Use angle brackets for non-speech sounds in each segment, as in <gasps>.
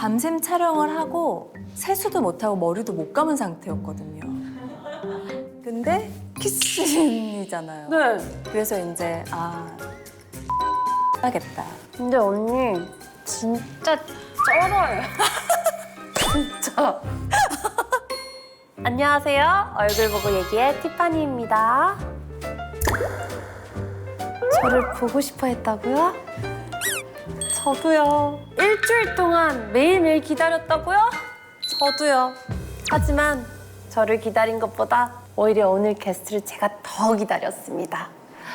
밤샘 촬영을 하고 세수도 못하고 머리도 못 감은 상태였거든요. 근데 키스신이잖아요. 네. 그래서 이제 아 하겠다. 근데 언니 진짜 쩔어요. <laughs> 진짜. <laughs> 안녕하세요. 얼굴 보고 얘기해 티파니입니다. 저를 보고 싶어 했다고요? 저도요. 일주일 동안 매일매일 기다렸다고요? 저도요. 하지만 저를 기다린 것보다 오히려 오늘 게스트를 제가 더 기다렸습니다.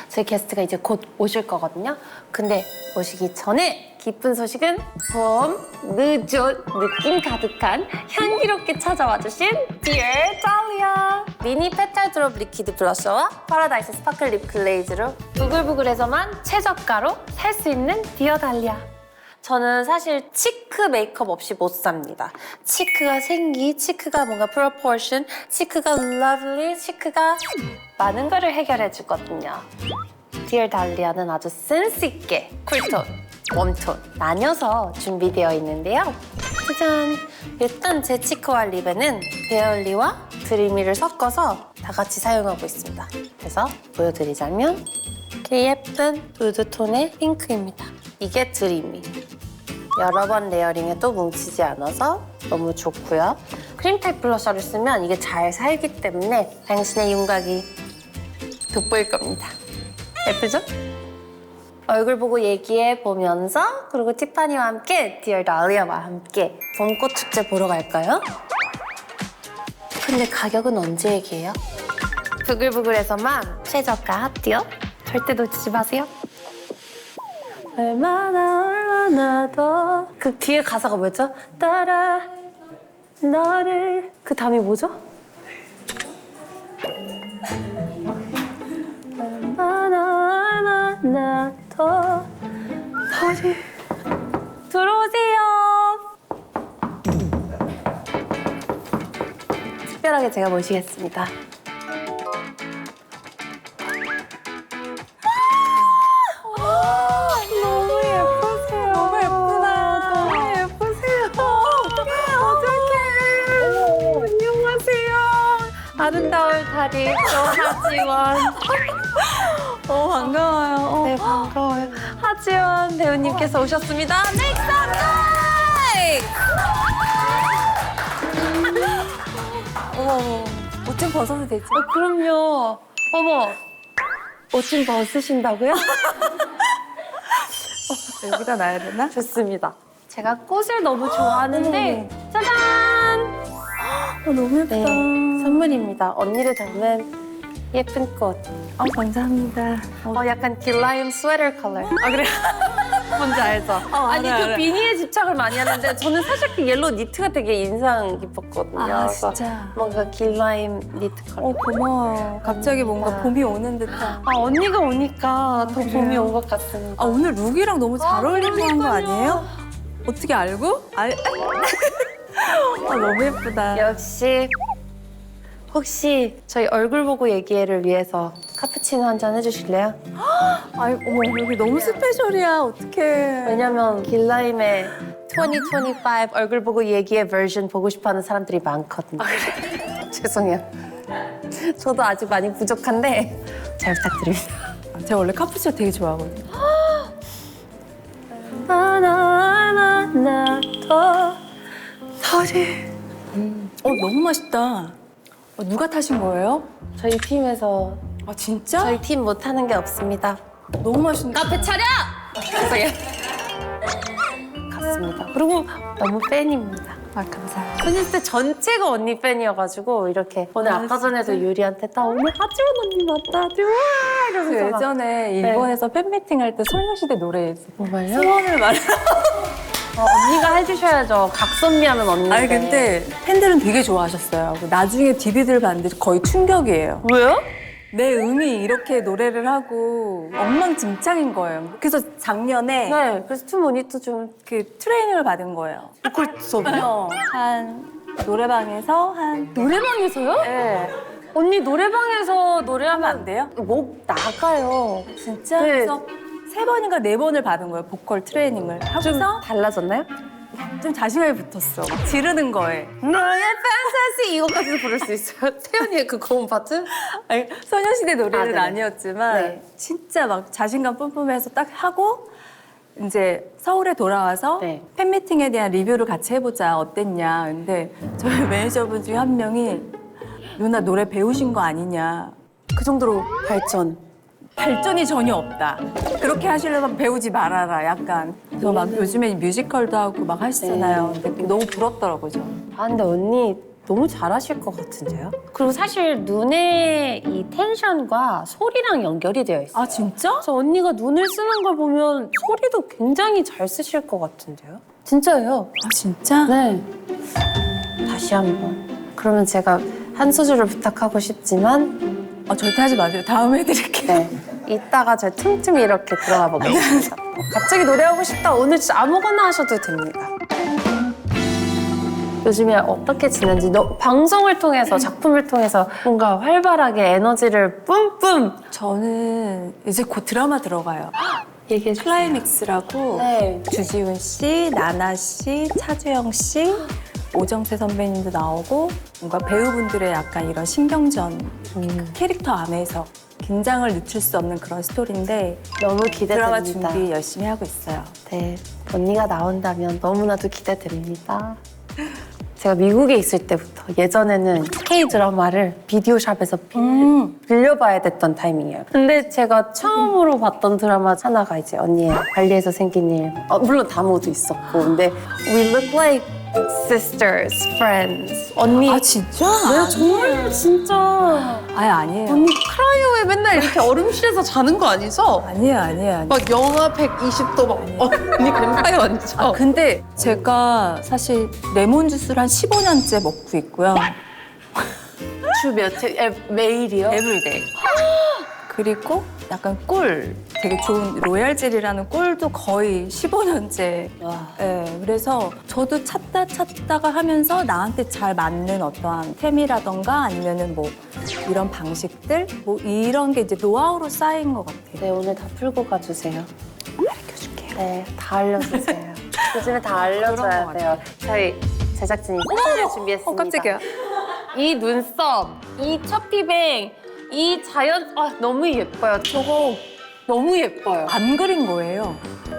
저희 게스트가 이제 곧 오실 거거든요. 근데 오시기 전에 기쁜 소식은 봄, 늦은, 느낌 가득한 향기롭게 찾아와 주신 Dear Dahlia 미니 페탈 드롭 리퀴드 블러셔와 파라다이스 스파클 립 글레이즈로 부글부글해서만 최저가로 살 수 있는 Dear Dahlia 저는 사실 치크 메이크업 없이 못 삽니다. 치크가 생기, 치크가 뭔가 proportion, 치크가 lovely, 치크가 많은 거를 해결해 주거든요. 디얼 달리아는 아주 센스 있게 쿨톤, 웜톤 나뉘어서 준비되어 있는데요. 짜잔! 일단 제 치크와 립에는 베어리와 드리미를 섞어서 다 같이 사용하고 있습니다. 그래서 보여드리자면 이렇게 예쁜 우드톤의 핑크입니다. 이게 드리미. 여러 번 레이어링해도 뭉치지 않아서 너무 좋고요. 크림 타입 블러셔를 쓰면 이게 잘 살기 때문에 당신의 윤곽이 돋보일 겁니다. 예쁘죠? 얼굴 보고 얘기해 보면서 그리고 티파니와 함께 디얼 달리아와 함께 봄꽃 축제 보러 갈까요? 근데 가격은 언제 얘기해요? 부글부글해서만 최저가 합디어 절대 놓치지 마세요. 얼마나 얼마나 더 그 뒤에 가사가 뭐였죠? 따라 너를 그 다음이 뭐죠? 얼마나 얼마나 더 너를 들어오세요 특별하게 제가 모시겠습니다 아름다운 달이 또 하지원. 어 반가워요. 어. 네, 반가워요. 하지원 배우님께서 오셨습니다. Make some noise! 어머 어머. 옷좀 벗어도 되지? 어, 그럼요. 어머. 옷 좀 벗으신다고요? 여기다 놔야 되나? 좋습니다. 제가 꽃을 너무 좋아하는데 짜잔! 어, 너무 예쁘다. 네, 선물입니다. 언니를 닮은 예쁜 꽃. 어, 감사합니다. 어, 어, 약간 딜라임 스웨터 컬러. 아, 그래? <laughs> 뭔지 알죠? 아니, 알아요, 그 알아요. 비니에 집착을 많이 하는데 저는 사실 그 옐로우 니트가 되게 인상 깊었거든요. 아, 그래서 진짜? 뭔가 딜라임 니트 컬러. 어 고마워요. 갑자기 뭔가 아. 봄이 오는 듯한. 아, 언니가 오니까 더? 봄이 온 것 같습니다. 아 오늘 룩이랑 너무 잘 아, 어울리는 거. 아니에요? 어떻게 알고? 알. <laughs> 아 너무 예쁘다. 역시 혹시 저희 얼굴 보고 얘기해를 위해서 카푸치노 한 잔 해주실래요? <gasps> 아이 어머 여기 너무 스페셜이야. 어떡해. 왜냐면 길라임의 2025 얼굴 보고 얘기해 버전 보고 싶어하는 사람들이 많거든요. <laughs> 죄송해요. 저도 아직 많이 부족한데 잘 부탁드립니다. 제가 원래 카푸치노 되게 좋아하거든요. 하나하나 더 다리. 어 너무 맛있다. 어, 누가 타신 거예요? 저희 팀에서 아 진짜? 저희 팀 못하는 게 없습니다. 너무 맛있는데. 카페 차려! 죄송해요. 같습니다. 그리고 너무 팬입니다. 아 감사해요. 소녀시대 전체가 언니 팬이어가지고 이렇게 오늘 아, 아까 전에도 유리한테 나 오늘 하지원 언니 맞다 좋아 이러면서 막- 예전에 일본에서 팬미팅 할 때 소녀시대 노래했어. 정말요? 소원을 말해. 어, 언니가 해주셔야죠 각선미 하면 언니 아니 근데 팬들은 되게 좋아하셨어요. 나중에 DVD를 봤는데 거의 충격이에요. 왜요? 내 음이 이렇게 노래를 하고 엉망진창인 거예요. 그래서 작년에 네 그래서 투 모니터 좀 그 트레이닝을 받은 거예요. 보컬 수업이요? 어, 한 노래방에서 한 노래방에서요? 네 언니 노래방에서 노래하면 안 돼요? 목 나가요 진짜? 네. 그래서 세 번인가 네 번을 받은 거예요. 보컬 트레이닝을 좀 하고서 달라졌나요? 좀 자신감이 붙었어. 막 지르는 거에. 너의 판타지 이거까지도 부를 수 있어요? <laughs> 태연이의 그 고음 파트? 아니, 소녀시대 노래는 아, 아, 네네. 니었지만 네. 진짜 막 자신감 뿜뿜해서 딱 하고 이제 서울에 돌아와서 네. 팬미팅에 대한 리뷰를 같이 해보자 어땠냐 근데 저희 매니저분 중에 한 명이 누나 노래 배우신 거 아니냐 그 정도로 발전. 발전이 전혀 없다 그렇게 하시려면 배우지 말아라 약간 그래서 막 요즘에 뮤지컬도 하고 막 하시잖아요 네. 근데 너무 부럽더라고요 저는. 아 근데 언니 너무 잘하실 것 같은데요? 그리고 사실 눈의 이 텐션과 소리랑 연결이 되어 있어요. 아 진짜? 그래서 언니가 눈을 쓰는 걸 보면 소리도 굉장히 잘 쓰실 것 같은데요? 진짜예요. 아 진짜? 네. 다시 한번. 그러면 제가 한 소절을 부탁하고 싶지만 아 절대 하지 마세요 다음에 <laughs> 해드릴게요 네. 이따가 저 틈틈이 이렇게 들어가 보겠습니다. <laughs> 갑자기 노래하고 싶다. 오늘 진짜 아무거나 하셔도 됩니다. 요즘에 어떻게 지낸지 너, 방송을 통해서 작품을 통해서 뭔가 활발하게 에너지를 뿜뿜 저는 이제 곧 드라마 들어가요 <gasps> 얘기해 클라이맥스라고 네. 주지훈 씨, 나나 씨, 차주영 씨, 오정세 선배님도 나오고 뭔가 배우분들의 약간 이런 신경전 음. 캐릭터 안에서 긴장을 늦출 수 없는 그런 스토리인데 너무 드라마 기대됩니다. 준비 열심히 하고 있어요. 네, 언니가 나온다면 너무나도 기대됩니다. 제가 미국에 있을 때부터 예전에는 K 드라마를 비디오 샵에서 빌- 음. 빌려봐야 됐던 타이밍이에요. 근데 제가 처음으로 봤던 드라마 하나가 이제 언니의 발리에서 생긴 일. 어, 물론 다모도 있었고, 근데 We look like sisters, friends. 언니. 아 진짜? 네, 정말 진짜. 아니 아니에요. 언니 크라이오에 맨날 이렇게 얼음실에서 자는 거 아니죠? 아니에요 아니에요. 아니에요. 막 영하 120도 막 어, 언니 뱀파이어 아니죠? 아, 근데 제가 사실 레몬 주스를 한 15년째 먹고 있고요. 주 며칠 에, 매일이요? 에브리데이. 그리고 약간 꿀, 되게 좋은 로얄젤이라는 꿀도 거의 15년째. 와. 예, 그래서 저도 찾다 찾다가 하면서 나한테 잘 맞는 어떠한 템이라던가 아니면은 뭐 이런 방식들 뭐 이런 게 이제 노하우로 쌓인 것 같아요. 네 오늘 다 풀고 가주세요. 알려줄게요. 네, 다 알려주세요. <laughs> 요즘에 다 그런 알려줘야 돼요. 저희 제작진이 사진을 준비했습니다. 어, 깜짝이야. 이 눈썹, 이 첫비뱅, 이 자연 아 너무 예뻐요. 저거 너무 예뻐요. 안 그린 거예요.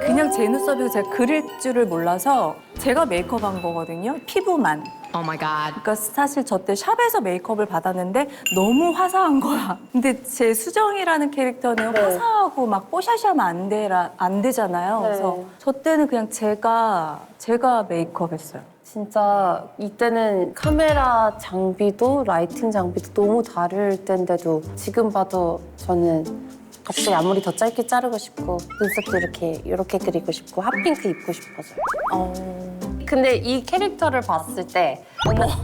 그냥 제 눈썹에서 제가 그릴 줄을 몰라서 제가 메이크업 한 거거든요. 피부만. Oh my god. 그러니까 사실 저 때 샵에서 메이크업을 받았는데 너무 화사한 거야. <laughs> 근데 제 수정이라는 캐릭터는 네. 화사하고 막 뽀샤시하면 안, 되라, 안 되잖아요. 네. 그래서 저 때는 그냥 제가 제가 메이크업 했어요. 진짜 이때는 카메라 장비도 라이팅 장비도 너무 다를 때인데도 지금 봐도 저는 갑자기 앞머리 더 짧게 자르고 싶고 눈썹도 이렇게 이렇게 그리고 싶고 핫핑크 입고 싶어져요. 어... 근데 이 캐릭터를 봤을 때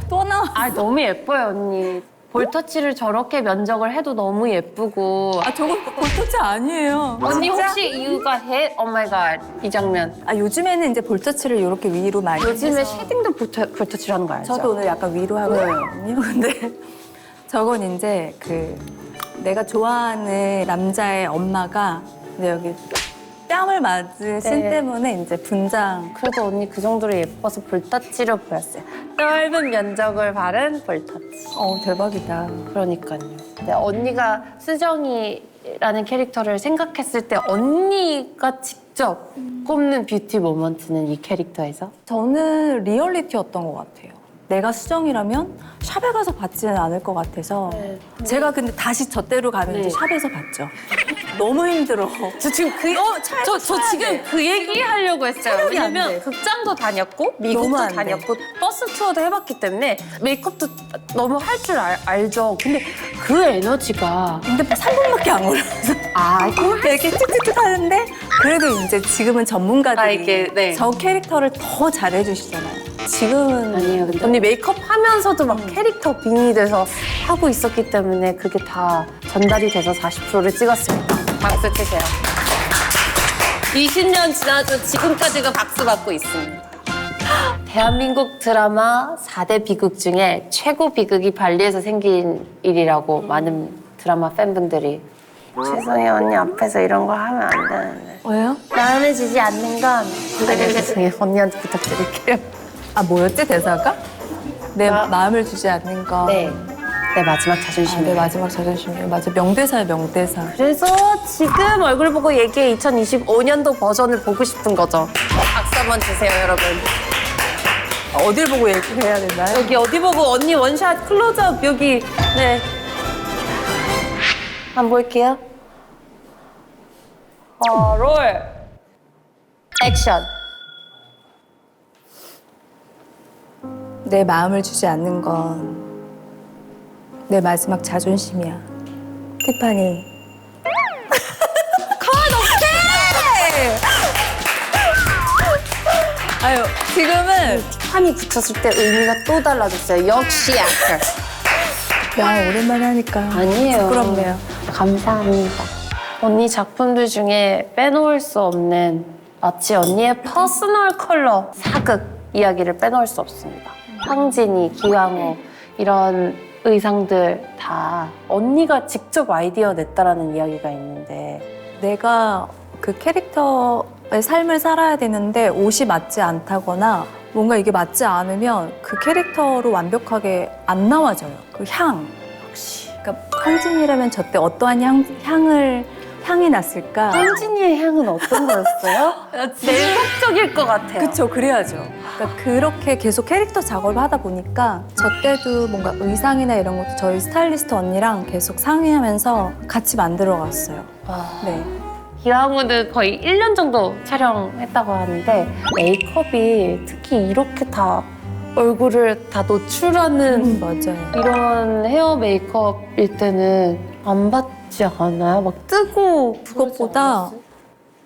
또 나와. 아 너무 예뻐요 언니. 볼터치를 저렇게 면적을 해도 너무 예쁘고 아 저거 볼터치 아니에요. 언니? 혹시 이유가 해? 오 마이 갓 이 장면. 아 요즘에는 이제 볼터치를 이렇게 위로 많이 요즘에 해서 쉐딩도 볼터, 볼터치를 하는 거 알죠? 저도 오늘 약간 위로 하고 있거든요. 근데 <laughs> 저건 이제 그 내가 좋아하는 남자의 엄마가 근데 여기 뺨을 맞으신 네. 때문에 이제 분장 그래도 언니 그 정도로 예뻐서 볼터치로 보였어요. 넓은 면적을 바른 볼터치. 어 대박이다. 그러니까요. 근데 언니가 수정이라는 캐릭터를 생각했을 때 언니가 직접 꼽는 뷰티 모먼트는 이 캐릭터에서? 저는 리얼리티였던 것 같아요. 내가 수정이라면 샵에 가서 받지는 않을 것 같아서 네. 제가 근데 다시 저 때로 가면 이제 네. 샵에서 받죠. 너무 힘들어. 저 지금 그, 저, 저 지금 그 얘기 하려고 했어요. 체력이 안 왜냐면 돼. 극장도 다녔고, 너무 미국도 안 돼. 다녔고, 버스 투어도 해봤기 때문에 메이크업도 너무 할 줄 알죠. 근데 그 에너지가. 근데 3분밖에 안 걸려서 아, 이거 되게 툭툭툭 하는데 그래도 이제 지금은 전문가들이 아, 이게, 네. 저 캐릭터를 더 잘해주시잖아요. 지금은 아니에요. 근데 언니 메이크업 하면서도 막 캐릭터 빙이 돼서 하고 있었기 때문에 그게 다 전달이 돼서 40%를 찍었습니다. 박수 치세요. 20년 지나도 지금까지도 박수 받고 있습니다. 대한민국 드라마 4대 비극 중에 최고 비극이 발리에서 생긴 일이라고 많은 드라마 팬분들이 죄송해요 언니 앞에서 이런 거 하면 안 되는데 왜요? 마음을 주지 않는 건 네, 죄송해요 언니한테 부탁드릴게요 아 뭐였지 대사가? 내 마- 마음을 주지 않는 건. 네. 내 마지막 아, 자존심 내 마지막 자존심이요. 맞아 명대사야 명대사. 그래서 지금 얼굴 보고 얘기해 2025년도 버전을 보고 싶은 거죠 박수 한번 주세요 여러분 어딜 보고 얘기를 해야 되나요? 여기 어디 보고 언니 원샷 클로즈업 여기 네 한번 볼게요 어, 롤 액션 내 마음을 주지 않는 건 내 마지막 자존심이야. 티파니. <laughs> 아유 지금은 판이 붙였을 때 의미가 또 달라졌어요 역시 액터 야 오랜만에 하니까 아니에요 부끄럽네요. 감사합니다 언니 작품들 중에 빼놓을 수 없는 마치 언니의 퍼스널 컬러 사극 이야기를 빼놓을 수 없습니다 황진이, 기왕호 이런 의상들 다 언니가 직접 아이디어 냈다라는 이야기가 있는데 내가 그 캐릭터의 삶을 살아야 되는데 옷이 맞지 않다거나 뭔가 이게 맞지 않으면 그 캐릭터로 완벽하게 안 나와져요. 그 향. 역시. 그러니까 황진이라면 저때 어떠한 향, 향을 향이 났을까? 황진이의 향은 어떤 거였어요? <laughs> 내성적일 것 같아요 그쵸, 그래야죠. 그러니까 그렇게 계속 캐릭터 작업을 하다 보니까 저 때도 뭔가 의상이나 이런 것도 저희 스타일리스트 언니랑 계속 상의하면서 같이 만들어 갔어요. 와. 네. 기왕후는 거의 1년 정도 촬영했다고 하는데 메이크업이 특히 이렇게 다 얼굴을 다 노출하는 음, 맞아요. 이런 헤어 메이크업일 때는 안 받지 않아요? 막 뜨고 그것보다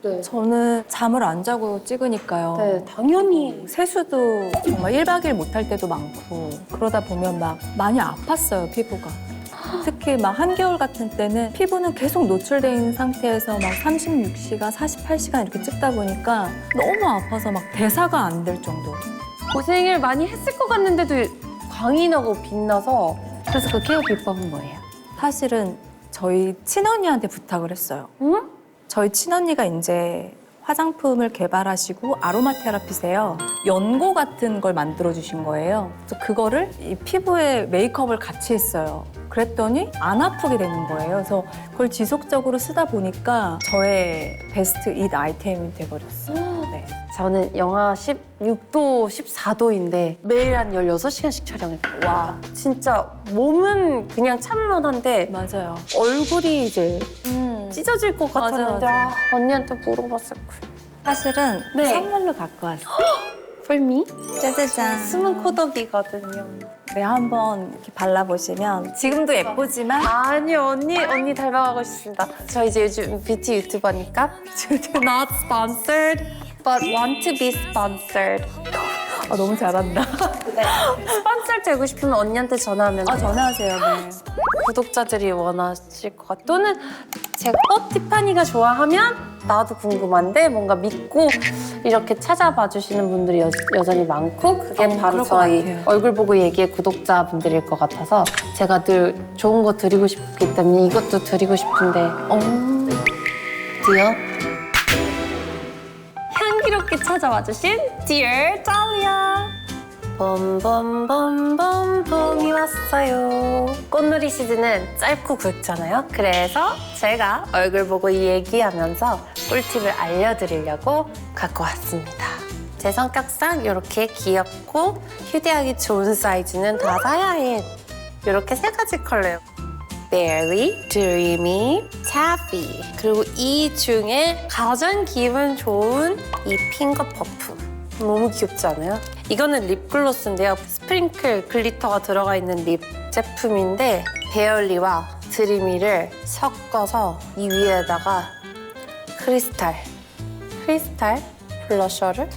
네. 저는 잠을 안 자고 찍으니까요. 네, 당연히 세수도 정말 1박 2일 못할 때도 많고 그러다 보면 막 많이 아팠어요 피부가 특히 막 한겨울 같은 때는 피부는 계속 노출돼 있는 상태에서 막 36시간, 48시간 이렇게 찍다 보니까 너무 아파서 막 대사가 안 될 정도 고생을 많이 했을 것 같는데도 광이 나고 빛나서 그래서 그 케어 비법은 뭐예요? 사실은 저희 친언니한테 부탁을 했어요 응? 저희 친언니가 이제 화장품을 개발하시고 아로마 테라피세요. 연고 같은 걸 만들어 주신 거예요. 그래서 그거를 이 피부에 메이크업을 같이 했어요. 그랬더니 안 아프게 되는 거예요. 그래서 그걸 지속적으로 쓰다 보니까 저의 베스트 잇 아이템이 돼버렸어요. 네. 저는 영하 16도, 14도인데 매일 한 16시간씩 촬영했어요. 와, 진짜 몸은 그냥 참을만한데 맞아요. 얼굴이 이제 음. 찢어질 것 맞아, 같았는데 아, 언니한테 물어봤을 거예요. 사실은 네. 선물로 갖고 왔어요. For me? 짜자잔. 숨은 코덕이거든요. 네, 한번 이렇게 발라보시면 지금도 예쁘지만 아니 언니 언니 닮아가고 싶습니다. 저 이제 요즘 뷰티 유튜버니까 <laughs> not sponsored but want to be sponsored. 아, 너무 잘한다. 네. 스폰서 되고 싶으면 언니한테 전화하면 아, 전화하세요. 네. 구독자들이 원하실 것 같아. 또는 제가 어 티파니가 좋아하면 나도 궁금한데 뭔가 믿고 이렇게 찾아봐 주시는 분들이 여, 여전히 많고 그게 어, 바로 그럴 것 저희 같아요. 얼굴 보고 얘기의 구독자분들일 것 같아서 제가 늘 좋은 거 드리고 싶기 때문에 이것도 드리고 싶은데 어. 드디어 찾아와 주신 Dear Dahlia. 봄봄봄봄봄이 왔어요. 꽃놀이 시즌은 짧고 굵잖아요. 그래서 제가 얼굴 보고 얘기하면서 꿀팁을 알려드리려고 갖고 왔습니다. 제 성격상 이렇게 귀엽고 휴대하기 좋은 사이즈는 다 사야 해. 이렇게 세 가지 컬러예요 Berry, Dreamy, Taffy. 그리고 이 중에 가장 기분 좋은 이 핑거 퍼프. 너무 귀엽지 않아요? 이거는 립글로스인데요. 스프링클 글리터가 들어가 있는 립 제품인데 베얼리와 드리미를 섞어서 이 위에다가 크리스탈 크리스탈 블러셔를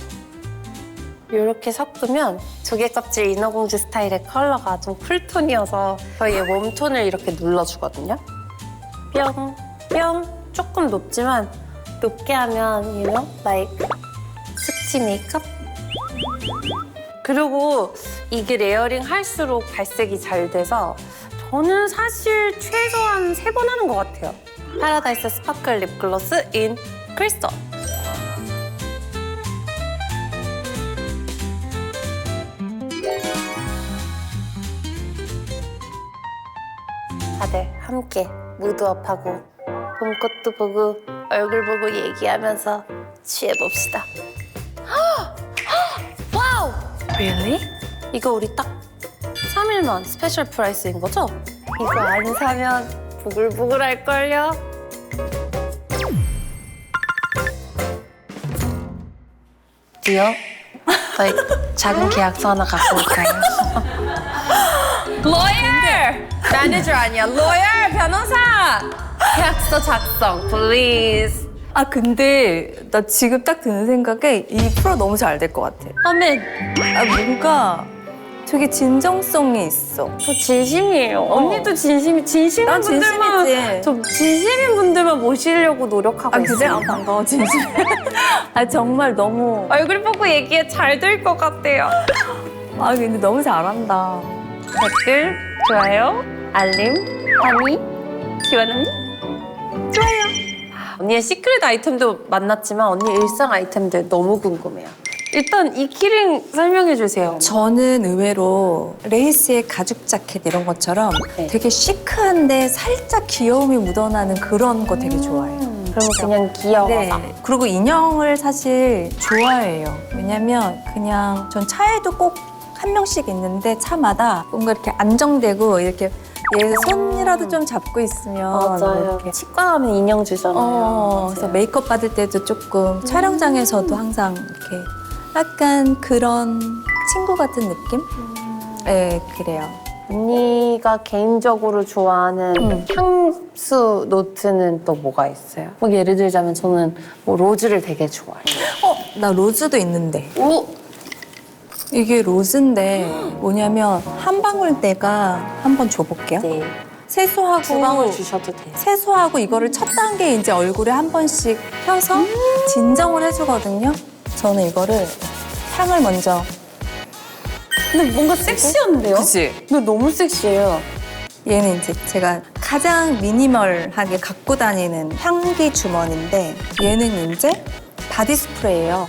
이렇게 섞으면 조개 껍질 인어공주 스타일의 컬러가 좀 쿨톤이어서 저희의 웜톤을 이렇게 눌러주거든요. 뿅, 뿅. 조금 높지만 높게 하면 you know, like 숙취 메이크업? 그리고 이게 레이어링 할수록 발색이 잘 돼서 저는 사실 최소한 세 번 하는 것 같아요. 파라다이스 스파클 립글로스 인 크리스탈. 함께 무드업하고 봄꽃도 보고 얼굴 보고 얘기하면서 취해봅시다. <gasps> 와우! Really? 이거 우리 딱 3일만 스페셜 프라이스인 거죠? 이거 안 사면 부글부글 할걸요? 디어? 저희 작은 계약서 하나 갖고 올까요? <laughs> lawyer! 매니저 아니야, lawyer! 변호사! 계약서 작성, please. 아 근데 나 지금 딱 드는 생각에 이 프로 너무 잘 될 것 같아. 아멘. 아 뭔가 되게 진정성이 있어. 저 진심이에요. 언니도 진심이 진심인 난 분들만 진심이지. 저 진심인 분들만 모시려고 노력하고 아 그래? 있어요. 아 반가워 진심. <laughs> 아 정말 너무. 얼굴 보고 얘기해 잘 될 것 같아요. 아 근데 너무 잘한다. 댓글, 좋아요, 알림, 하니, 지원 언니, 좋아요. 언니의 시크릿 아이템도 만났지만 언니 일상 아이템들 너무 궁금해요. 일단 이 키링 설명해 주세요. 저는 의외로 레이스의 가죽 자켓 이런 것처럼 네. 되게 시크한데 살짝 귀여움이 묻어나는 그런 거 되게 좋아해요. 그럼 그냥 귀여워서. 네. 그리고 인형을 사실 좋아해요. 왜냐면 그냥 전 차에도 꼭 한 명씩 있는데 차마다 뭔가 이렇게 안정되고 이렇게 얘 손이라도 좀 잡고 있으면 맞아요. 이렇게 치과 가면 인형 주잖아요. 어, 그래서 메이크업 받을 때도 조금 촬영장에서도 항상 이렇게 약간 그런 친구 같은 느낌? 네, 그래요. 언니가 개인적으로 좋아하는 음. 향수 노트는 또 뭐가 있어요? 뭐 예를 들자면 저는 뭐 로즈를 되게 좋아해요. 어, 나 로즈도 있는데. 오! 이게 로즈인데 뭐냐면 한 방울 내가 한번 줘볼게요. 네. 세수하고 두 방울 주셔도 돼요. 세수하고 이거를 첫 단계 이제 얼굴에 한 번씩 펴서 진정을 해주거든요. 저는 이거를 향을 먼저. 근데 뭔가 섹시한데요? 그치? 근데 너무 섹시해요. 얘는 이제 제가 가장 미니멀하게 갖고 다니는 향기 주머니인데 얘는 이제 바디 스프레이예요.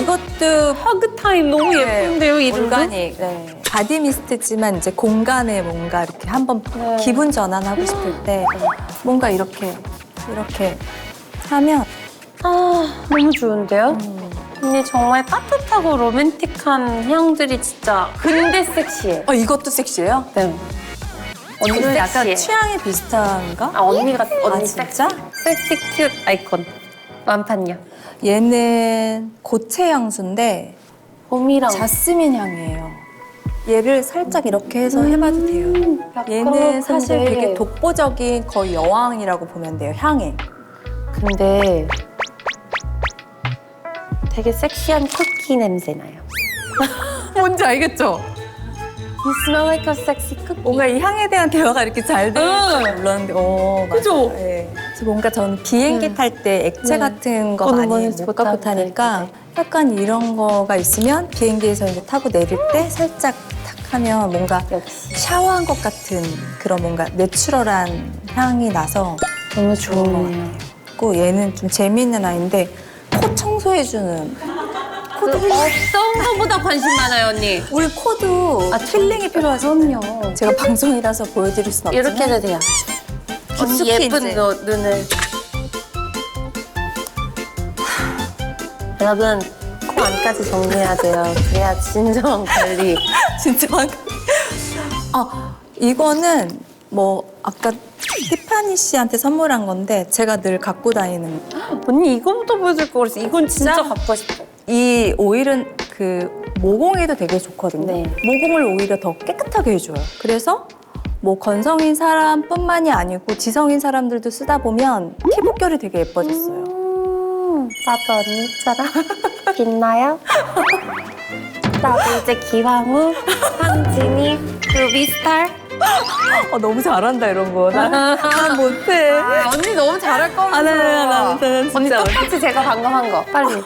이것도 하그 타임 너무 네, 예쁜데요, 이름도? 올가닉. 네. 바디 미스트지만 이제 공간에 뭔가 이렇게 한번 네. 기분 전환하고 싶을 때 뭔가 이렇게 이렇게 하면 아, 너무 좋은데요? 음. 언니 정말 따뜻하고 로맨틱한 향들이 진짜 근데 섹시해. 어 이것도 섹시해요? 네. 언니는 약간 섹시해. 취향이 비슷한가? 아, 언니가 언니 아. 진짜? 섹시 큐 아이콘. 완판요. 얘는 고체 향수인데 봄이랑 자스민 향이에요. 얘를 살짝 이렇게 해서 해봐도 돼요. 얘는 사실 되게 독보적인 거의 여왕이라고 보면 돼요. 향에. 근데 되게 섹시한 쿠키 냄새 나요. <laughs> 뭔지 알겠죠? You smell like a sexy cookie. 뭔가 이 향에 대한 대화가 이렇게 잘 되는 줄 응. 몰랐는데, 어, 맞아요. 그죠? 예. 그래서 뭔가 저는 비행기 네. 탈때 액체 네. 같은 거 어, 많이 많이 못못 갖고 타고 타니까 다닐 약간 이런 거가 있으면 비행기에서 이제 타고 내릴 때 살짝 탁 하면 뭔가 샤워한 것 같은 그런 뭔가 내추럴한 향이 나서 너무 좋은 것. 같고 얘는 좀 재미있는 아이인데 코 청소해주는 그 어떤 거보다 관심 많아요, 언니. 우리 코도 아, 필링이 필요하죠. 그럼요. 제가 방송이라서 보여드릴 순 없지만 이렇게 해도 돼요. 언니 깊숙이 예쁜 이제. 노- 눈을. 여러분, 코 안까지 정리해야 돼요. 그래야 진정한 관리. <laughs> 진짜 막. 아 이거는 뭐 아까 티파니 씨한테 선물한 건데 제가 늘 갖고 다니는 언니 이거부터 보여줄 거 그랬어. 이건 진짜? 갖고 싶어. 이 오일은 그 모공에도 되게 좋거든요. 네. 모공을 오히려 더 깨끗하게 해줘요. 그래서 뭐 건성인 사람뿐만이 아니고 지성인 사람들도 쓰다 보면 피부결이 되게 예뻐졌어요. 음, 나도 언니처럼 <laughs> 빛나요? 나도 이제 기황우, 황진이, 루비스타. 어, 너무 잘한다 이런 거. 난, 난 못해. 아, 언니 너무 잘할 거면서. 아, 나, 나, 나, 나, 나 언니 진짜 똑같이 제가 방금 한 거. 빨리.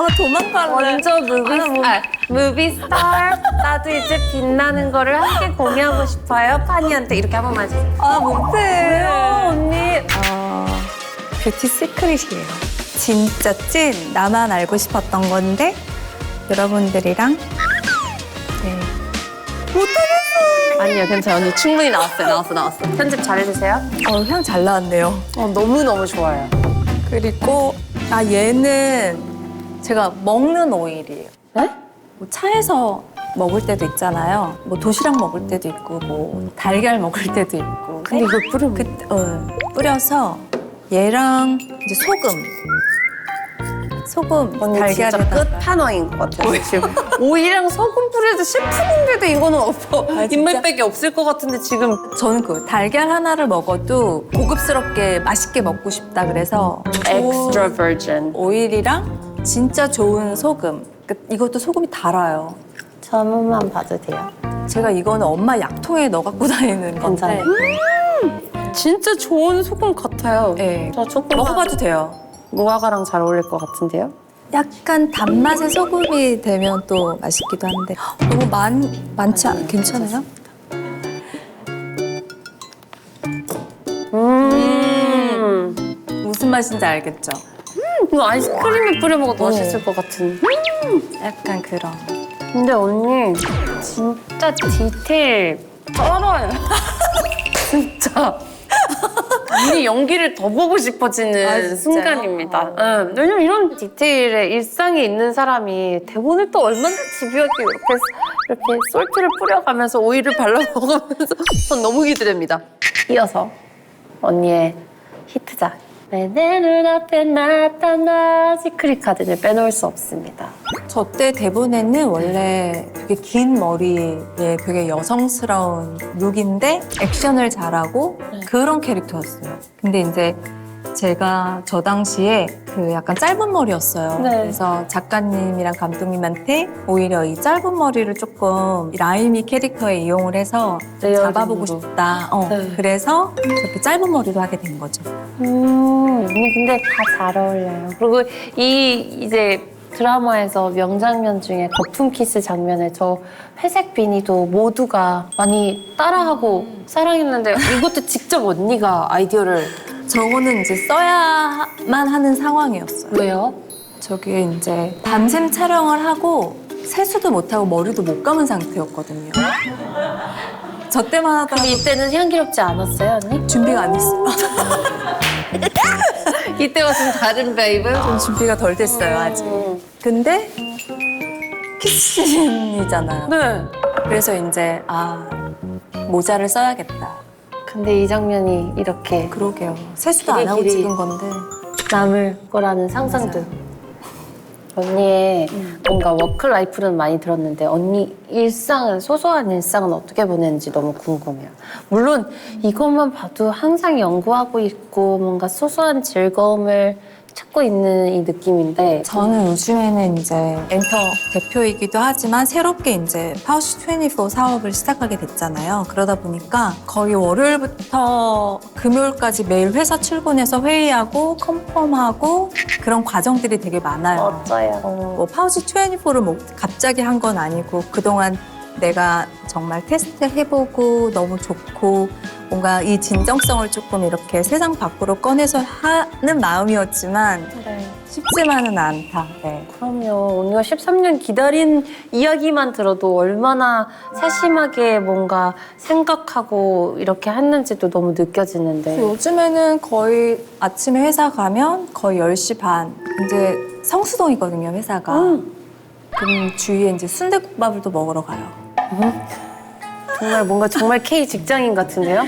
아 도망갈래. 먼저 루비스타. 아, 뭐. 아, 무비스타 나도 이제 빛나는 거를 함께 공유하고 싶어요 파니한테 이렇게 한 번만 해주세요 아 못해 요. 언니 어, 뷰티 시크릿이에요. 진짜 찐 나만 알고 싶었던 건데 여러분들이랑 네. 아니요 괜찮아요 언니 충분히 나왔어요 나왔어 나왔어 편집 잘 해주세요 어, 향 잘 나왔네요. 어, 너무너무 좋아요 그리고 아 얘는 제가 먹는 오일이에요. 네? 뭐 차에서 먹을 때도 있잖아요. 뭐 도시락 먹을 때도 있고 뭐 달걀 먹을 때도 있고. 근데 이걸 뿌리면 그, 어, 뿌려서 얘랑 이제 소금. 소금 언니 진짜 달걀에다가 끝판왕인 것 같아요 지금 오이랑 소금 뿌려도 셰프인데도 이거는 없어 아, 진짜? 입맛밖에 없을 것 같은데 지금 저는 그 달걀 하나를 먹어도 고급스럽게 맛있게 먹고 싶다 그래서 extra virgin 오일이랑 진짜 좋은 소금. 그- 이것도 소금이 달아요. 저한 번만 봐도 돼요? 제가 이거는 엄마 약통에 넣어 갖고 <laughs> 다니는 건데. 괜찮아요? 진짜 좋은 소금 같아요 네. 저 조금 먹어봐도 돼요. 무화과랑 잘 어울릴 것 같은데요? 약간 단맛의 소금이 되면 또 맛있기도 한데 너무 많 많지 않? 괜찮아요? 음. 무슨 맛인지 알겠죠? 이거 아이스크림에 뿌려 먹어도 맛있을 것 같은. 약간 그런. 근데 언니 진짜 디테일 쩔어요. <laughs> 진짜. 언니 연기를 더 보고 싶어지는 아, 진짜요? 순간입니다. 응. 왜냐면 이런 디테일에 일상에 있는 사람이 대본을 또 얼마나 집요하게 이렇게 이렇게 솔트를 뿌려가면서 오일을 발라 먹으면서 전 <laughs> 너무 기대됩니다. 이어서 언니의 히트작 내 눈앞에 나타나 시크릿 가든을 빼놓을 수 없습니다. 저 때 대본에는 원래 되게 긴 머리에 되게 여성스러운 룩인데 액션을 잘하고 그런 캐릭터였어요. 근데 이제 제가 저 당시에 그 약간 짧은 머리였어요. 네. 그래서 작가님이랑 감독님한테 오히려 이 짧은 머리를 조금 라임이 캐릭터에 이용을 해서. 잡아보고 싶다. 어, 네. 그래서 저렇게 짧은 머리로 하게 된 거죠. 음, 언니 근데 다 잘 어울려요. 그리고 이 이제 드라마에서 명장면 중에 거품 키스 장면에 저 회색 비니도 모두가 많이 따라하고 사랑했는데 이것도 직접 언니가 아이디어를 저거는 이제 써야만 하는 상황이었어요. 왜요? 저게 이제 밤샘 촬영을 하고 세수도 못하고 머리도 못 감은 상태였거든요. 저 때만 하더라도 근데 이때는 향기롭지 않았어요, 언니? 준비가 안 됐어요. <laughs> <laughs> 이때와 좀 다른 베이브? 좀 준비가 덜 됐어요, 아직. 음. 근데 키스신이잖아요. 네. 그래서 이제 아 모자를 써야겠다. 근데 이 장면이 이렇게 그러게요. 세수도 안 하고 길이. 찍은 건데 남을 거라는 상상도. 언니의 뭔가 워크 라이프는 많이 들었는데 언니 일상은 소소한 일상은 어떻게 보내는지 너무 궁금해요. 물론 이것만 봐도 항상 연구하고 있고 뭔가 소소한 즐거움을 찾고 있는 이 느낌인데 저는 요즘에는 이제 엔터 대표이기도 하지만 새롭게 이제 파우치 24 사업을 시작하게 됐잖아요. 그러다 보니까 거의 월요일부터 금요일까지 매일 회사 출근해서 회의하고 컨펌하고 그런 과정들이 되게 많아요. 어쩌요? 뭐 파우치 24를 뭐 갑자기 한 건 아니고 그동안 내가 정말 테스트 해보고 너무 좋고 뭔가 이 진정성을 조금 이렇게 세상 밖으로 꺼내서 하는 마음이었지만 네. 쉽지만은 않다. 네. 그럼요. 언니가 13년 기다린 이야기만 들어도 얼마나 세심하게 뭔가 생각하고 이렇게 했는지도 너무 느껴지는데. 요즘에는 거의 아침에 회사 가면 거의 10시 반. 이제 성수동이거든요, 회사가. 음. 그럼 주위에 이제 순대국밥을 또 먹으러 가요. 정말 뭔가 정말 K 직장인 같은데요?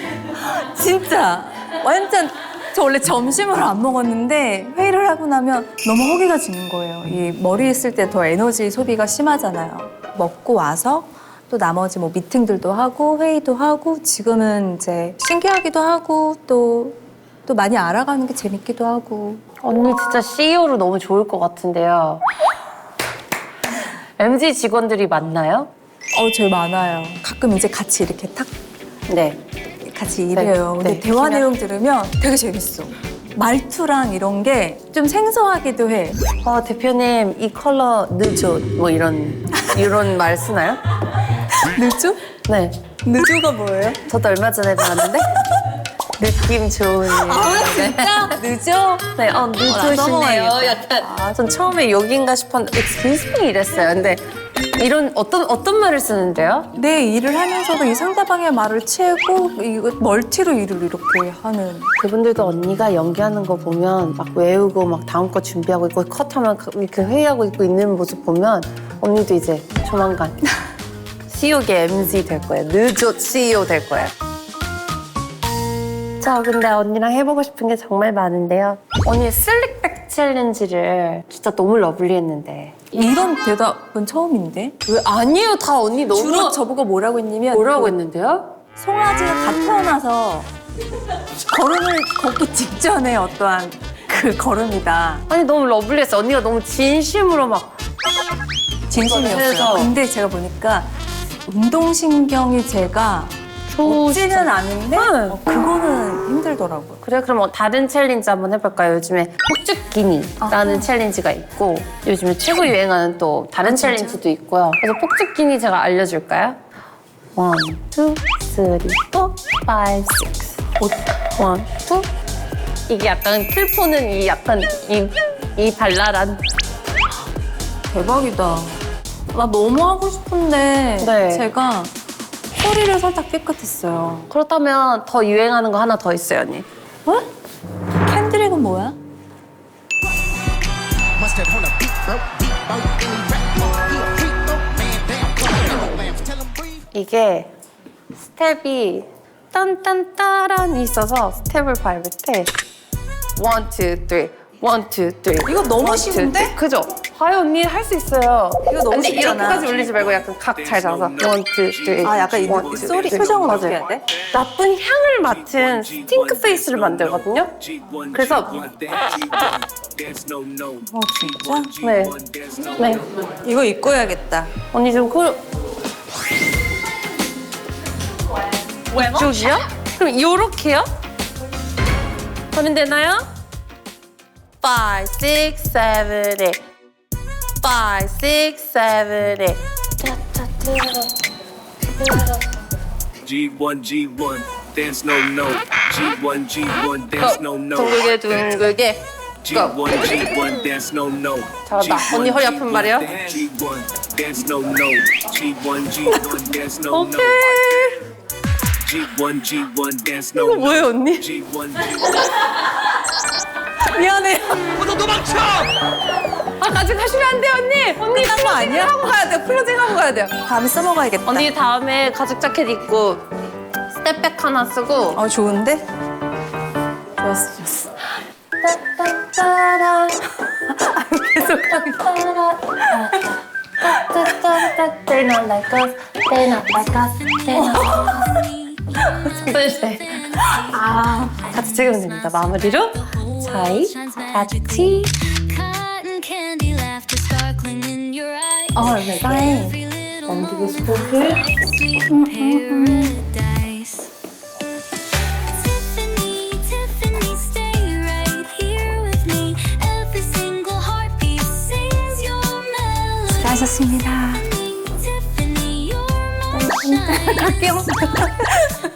진짜 완전 저 원래 점심을 안 먹었는데 회의를 하고 나면 너무 허기가 지는 거예요. 이 머리 있을 때 더 에너지 소비가 심하잖아요. 먹고 와서 또 나머지 뭐 미팅들도 하고 회의도 하고 지금은 이제 신기하기도 하고 또 또 많이 알아가는 게 재밌기도 하고 언니 진짜 CEO로 너무 좋을 것 같은데요. MZ 직원들이 많나요? 어 저희 많아요. 가끔 이제 같이 이렇게 탁 네. 같이 일해요. 네, 근데 네. 대화 내용 들으면 되게 재밌어. 말투랑 이런 게 좀 생소하기도 해. 어, 대표님 이 컬러 늦어 뭐 이런 이런 말 쓰나요? <laughs> 늦죠? 네. 늦어가 뭐예요? 저도 얼마 전에 배웠는데 느낌 좋은 일. 진짜? 늦어? 네, 어, 늦으시네요. 써먹어야겠다. 약간. 아, 전 처음에 여긴가 싶었는데, excuse me 이랬어요. 근데 이런 어떤, 어떤 말을 쓰는데요? 내 일을 하면서도 이 상대방의 말을 채고 이거 멀티로 일을 이렇게 하는. 그분들도 언니가 연기하는 거 보면 막 외우고 막 다음 거 준비하고 있고 컷하면 그- 이렇게 회의하고 있고 있는 모습 보면 언니도 이제 조만간 <laughs> CEO계 MZ 될 거예요. 늦어 CEO 될 거예요. 저 근데 언니랑 해보고 싶은 게 정말 많은데요. 언니 슬릭백 챌린지를 진짜 너무 러블리했는데. 이런 대답은 처음인데? 왜 아니에요? 다 언니 너무 주로 저보고 뭐라고 했냐면 뭐라고 그 했는데요? 송아지가 갓 태어나서 걸음을 걷기 직전에 어떠한 그 걸음이다. 아니 너무 러블리했어. 언니가 너무 진심으로 막 진심이었어요. 그래서. 근데 제가 보니까 운동신경이 제가 없지는 않은데 네. 어, 그거는 힘들더라고요. 그래 그럼 뭐 다른 챌린지 한번 해볼까요? 요즘에 폭죽기니라는 챌린지가 있고 요즘에 최고 유행하는 또 다른 챌린지도 있고요. 그래서 폭죽기니 제가 알려줄까요? 원, 투, 쓰리, 포, 파이브, 식스. 원, 투. 이게 약간 킬포는 이 약간 이, 이 발랄한 대박이다. 나 너무 하고 싶은데 네. 제가 허리를 살짝 삐끗했어요. 그렇다면 더 유행하는 거 하나 더 있어요, 언니. 어? 캔드릭은 뭐야? 이게 스텝이 딴딴따란이 있어서 스텝을 밟을 때 원, 투, 쓰리, 원, 투, 쓰리 이거 너무 쉬운데? 그죠? 과연 언니 할 수 있어요 이거 너무 근데 쉽잖아. 이렇게까지 올리지 말고 약간 각 잘 잡아서 원, 투, 쓰리 아 약간 이 원, 투, 소리. 표정은 맞아요. 어떻게 해야 돼? 나쁜 향을 맡은 스팅크 페이스를 만들거든요 그래서 어 진짜? 네, 네 이거 입고 해야겠다. 언니 좀 그... 이쪽이요? 그럼 이렇게요? 하면 되나요? 5, 6, 7, 8 5, 6, 7, 8 G1, G1, dance no no. G1, G1, dance no no. 둥글게 둥글게 G1, G1, dance no no. 잘한다. G1, 언니 허리 아픈 말이야? G1, dance no no. G1, G1, dance no no. 오케이 G1, G1, dance no 이거 no. 뭐예요 언니? G1, G1. 미안해. 아 같이 가시면 안 돼요 언니 언니 끝난 거 아니야? 하고 가야 돼요 플로징 하고 가야 돼요 다음에 써먹어야겠다. 언니 다음에 가죽 자켓 입고 스텝백 하나 쓰고 어 좋은데? 좋았어 좋았어. 따따따라 계속 They're not like us, they're not like us, they're not like us. <laughs> 아, 같이 찍으면 됩니다. 마무리로 저희 같이. 어 네. little 넘기고 싶은 글. 하셨습니다.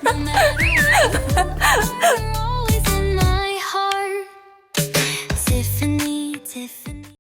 My